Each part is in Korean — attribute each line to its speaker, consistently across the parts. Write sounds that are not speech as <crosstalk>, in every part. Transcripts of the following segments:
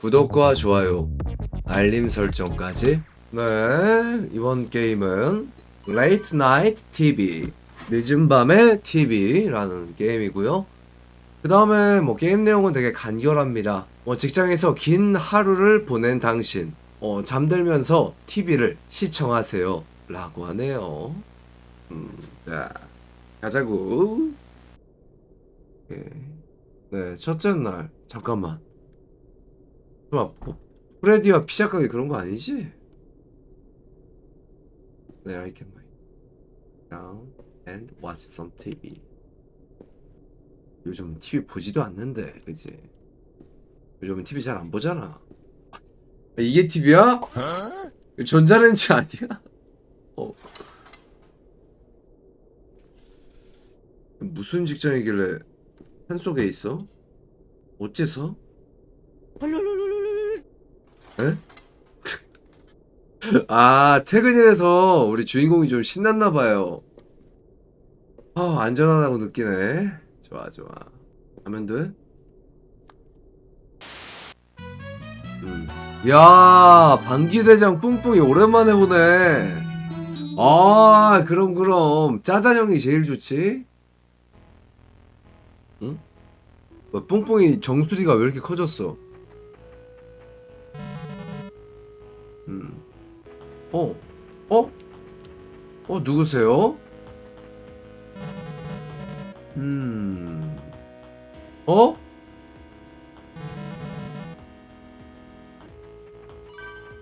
Speaker 1: 구독과 좋아요, 알림 설정까지. 네, 이번 게임은 Late Night TV, 늦은 밤의 TV라는 게임이고요. 그 다음에 뭐 게임 내용은 되게 간결합니다. 뭐 직장에서 긴 하루를 보낸 당신, 어, 잠들면서 TV를 시청하세요. 라고 하네요. 음, 자, 가자고. 오케이. 네, 첫째 날. 잠깐만. 뭐, 뭐, 프레디와 피자 가게 그런 거 아니지? 네, I can wait. Down and watch some TV. 요즘 TV 보지도 않는데, 그지? 요즘은 TV 잘 안 보잖아. 아, 이게 TV야? 전자레인지 아니야? 어. 무슨 직장이길래 산 속에 있어? 어째서? 에? <laughs> 아, 퇴근이라서 우리 주인공이 좀 신났나 봐요. 아, 안전하다고 느끼네. 좋아, 좋아. 하면 돼? 음. 야, 방기대장 뿡뿡이 오랜만에 보네. 아, 그럼, 그럼. 짜잔 형이 제일 좋지? 응? 뭐, 뿡뿡이 정수리가 왜 이렇게 커졌어? 음. 어? 어? 어, 누구세요? 음. 어?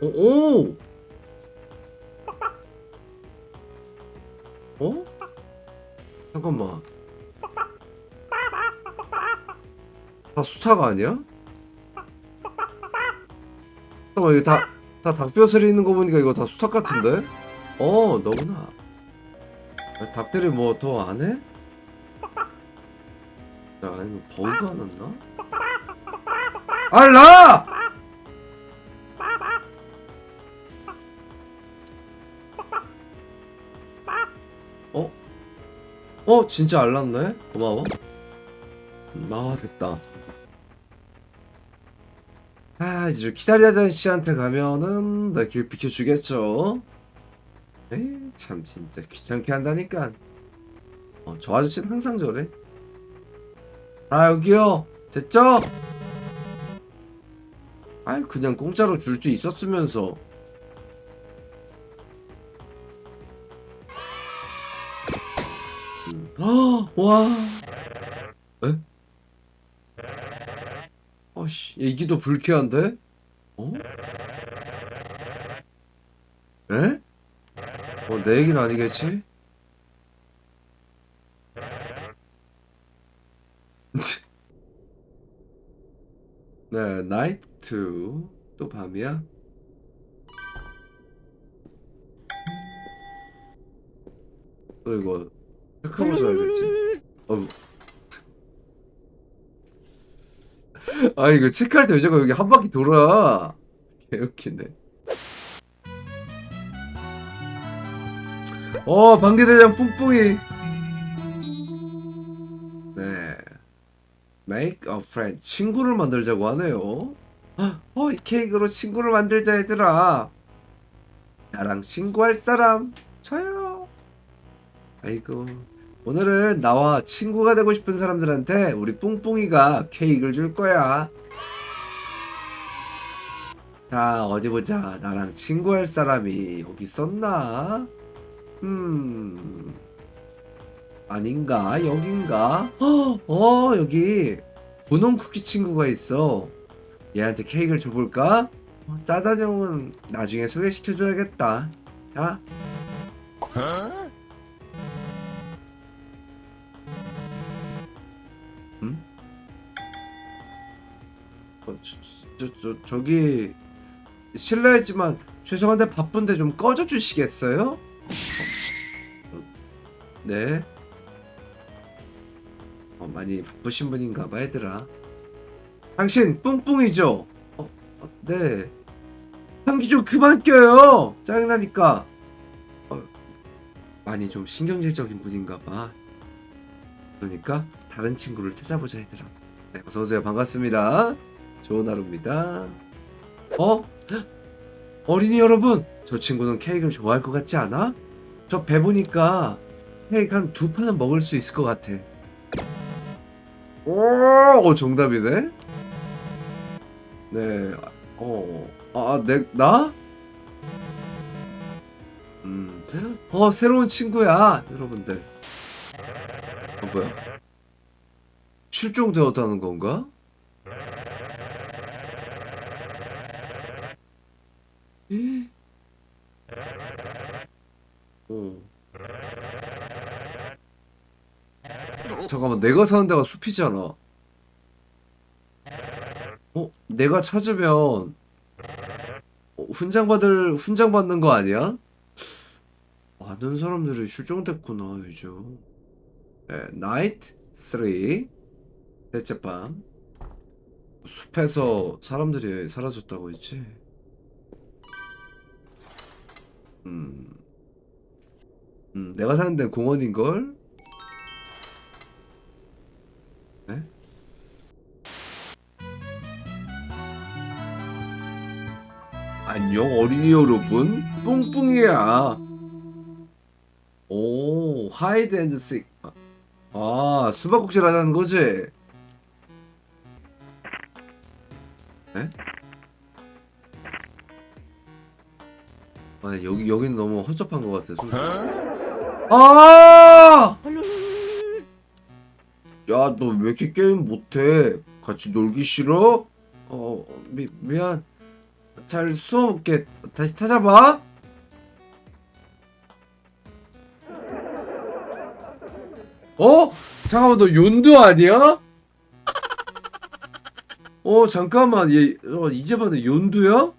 Speaker 1: 어, 오! 어? 잠깐만. 다 수탉 아니야? 잠깐만, 이거 다, 다 닭뼈슬이 있는 거 보니까 이거 다 수탉 같은데? 어, 너구나. 아, 닭들이 뭐 더 안 해? 야, 아니면 버그 안 왔나? 알라! 어? 어? 진짜 알랐네? 고마워. 음, 아, 됐다. 아, 이제 기다리자 씨한테 가면은 나 길 비켜주겠죠? 에이, 참 진짜 귀찮게 한다니까. 어, 저 아저씨는 항상 저래. 아, 여기요. 됐죠? 아이, 그냥 공짜로 줄 수 있었으면서. 음. 아, 와. 에? 아씨, 얘기도 불쾌한데? 어? 에? 어, 내 얘기는 아니겠지? <laughs> 네, 나이트 2. 또 밤이야? 또 이거 체크해보셔야겠지. 어, 아 이거 체크할 때 여자가 여기 한 바퀴 돌아. 개웃기네. 어 방귀대장 뿡뿡이. 네. Make a friend. 친구를 만들자고 하네요. 어 이 케이크로 친구를 만들자 얘들아. 나랑 친구할 사람. 저요. 아이고 오늘은 나와 친구가 되고 싶은 사람들한테 우리 뿡뿡이가 케이크를 줄 거야. 자, 어디 보자. 나랑 친구할 사람이 여기 있었나? 음. 아닌가? 여긴가? 어, 어, 여기 분홍 쿠키 친구가 있어. 얘한테 케이크를 줘볼까? 어, 짜잔형은 나중에 소개시켜줘야겠다. 자, 저, 저, 저, 저 기 실례지만 죄송한데 바쁜데 좀 꺼져 주시겠어요? 어, 어, 네. 어, 많이 바쁘신 분인가 봐 얘들아. 당신 뿡뿡이죠? 어, 어, 네. 감기 좀 그만 껴요. 짜증나니까. 어, 많이 좀 신경질적인 분인가 봐. 그러니까 다른 친구를 찾아보자 얘들아. 네, 어서 오세요. 반갑습니다. 좋은 하루입니다. 어? 어린이 여러분, 저 친구는 케이크를 좋아할 것 같지 않아? 저 배보니까 케이크 한 두 판은 먹을 수 있을 것 같아. 오, 어, 정답이네. 네, 어, 아, 내, 나? 음, 어, 새로운 친구야, 여러분들. 어, 뭐야? 실종되었다는 건가? 에? 어. 잠깐만, 내가 사는 데가 숲이잖아. 어, 내가 찾으면 어, 훈장 받을 훈장 받는 거 아니야? 많은 사람들이 실종됐구나 요즘. 네, 나이트 3 셋째 밤 숲에서 사람들이 사라졌다고 했지. 음, 음, 내가 사는 데는 공원인 걸. 네? 안녕 어린이 여러분. 뿡뿡이야. 오 하이드 앤드 식 아 수박국질 하자는 거지 아 여기 여기는 너무 허접한 것 같아 순- 아! 야, 너 왜 이렇게 게임 못해? 같이 놀기 싫어? 어, 미, 미안. 잘 수업할게. 다시 찾아봐. 어? 잠깐만, 너 윤두 아니야? 어, 잠깐만. 얘, 어, 이제 봤네. 윤두야?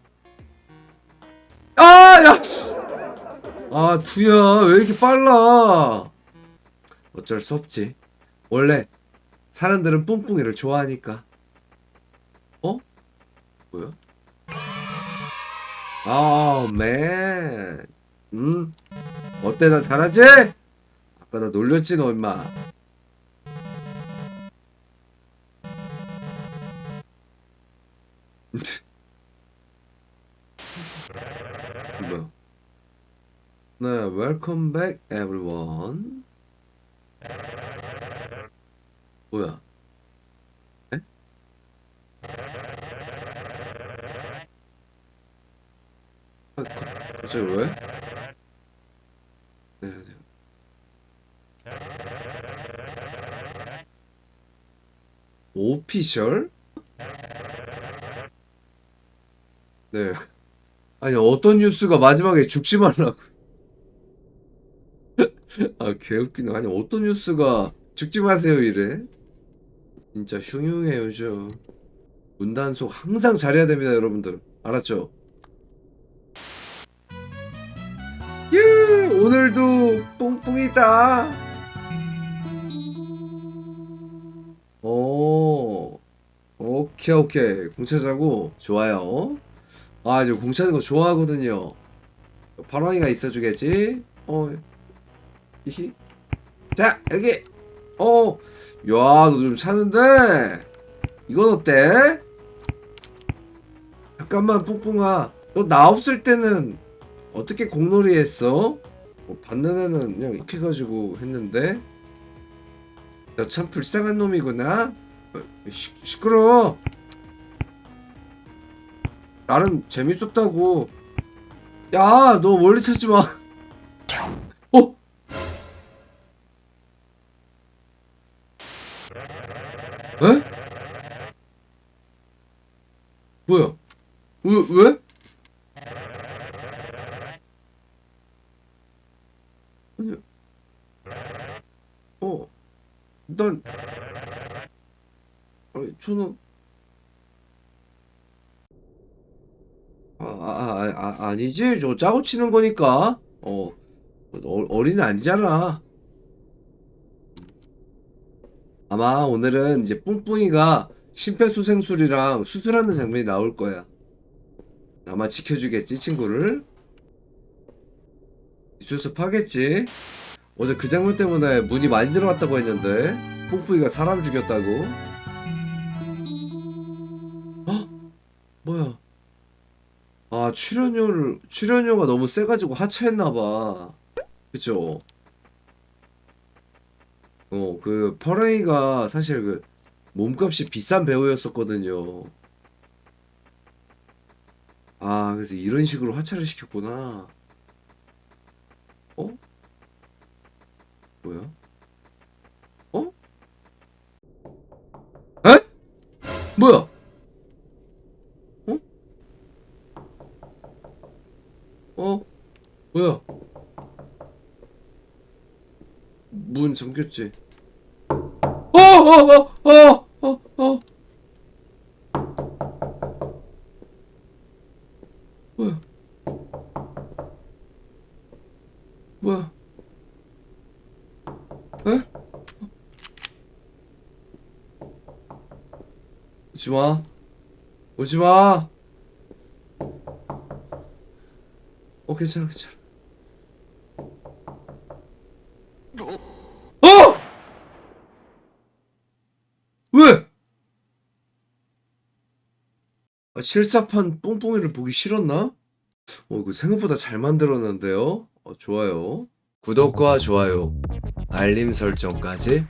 Speaker 1: 아, 야, 씨. 아, 두야. 왜 이렇게 빨라? 어쩔 수 없지. 원래 사람들은 뿡뿡이를 좋아하니까. 어? 뭐야? 아, 맨. 음. 어때, 나 잘하지? 아까 나 놀렸지, 너 임마. <laughs> 뭐야? 네, welcome back everyone. 뭐야? 에? 아, 가, 갑자기 왜? 네, 네. 오피셜? 네. 아니, 어떤 뉴스가 마지막에 죽지 말라고. 아, 개웃기네. 아니, 어떤 뉴스가 죽지 마세요, 이래? 진짜 흉흉해, 요즘. 문단속 항상 잘해야 됩니다, 여러분들. 알았죠? 예, 오늘도 뿡뿡이다. 오, 오케이, 오케이. 공 차 자고. 좋아요. 아, 이제 공 차는 거 좋아하거든요. 발왕이가 있어주겠지? 어, 히히. 자, 여기. 어, 야, 너 좀 차는데? 이건 어때? 잠깐만, 뿡뿡아. 너 나 없을 때는 어떻게 공놀이 했어? 뭐 받는 애는 그냥 이렇게 해가지고 했는데? 너 참 불쌍한 놈이구나? 어, 시, 시끄러워. 나름 재밌었다고. 야, 너 멀리 찾지 마. 뭐야? 왜, 왜? 아니, 어, 난, 아니, 저는, 아, 아, 아, 아, 아니지. 저 짜고 치는 거니까. 어, 어 어린애 아니잖아. 아마 오늘은 이제 뿡뿡이가 심폐소생술이랑 수술하는 장면이 나올 거야. 아마 지켜주겠지, 친구를. 수습하겠지. 어제 그 장면 때문에 문이 많이 들어왔다고 했는데, 뿡뿡이가 사람 죽였다고. 어? 뭐야? 아 출연료를 출연료가 너무 세가지고 하차했나봐. 그쵸? 어그 퍼레이가 사실 그 몸값이 비싼 배우였었거든요. 아 그래서 이런 식으로 하차를 시켰구나. 어? 뭐야? 어? 에? 뭐야? 어? 어? 뭐야? 문 잠겼지? 어, 어, 어, 어, 어, 어. 뭐야? 뭐야? 에? 오지 마. 오지 마. 어, 괜찮아, 괜찮아. 어! 왜? 아, 실사판 뽕뽕이를 보기 싫었나? 어, 이거 생각보다 잘 만들었는데요? 어, 좋아요. 구독과 좋아요, 알림 설정까지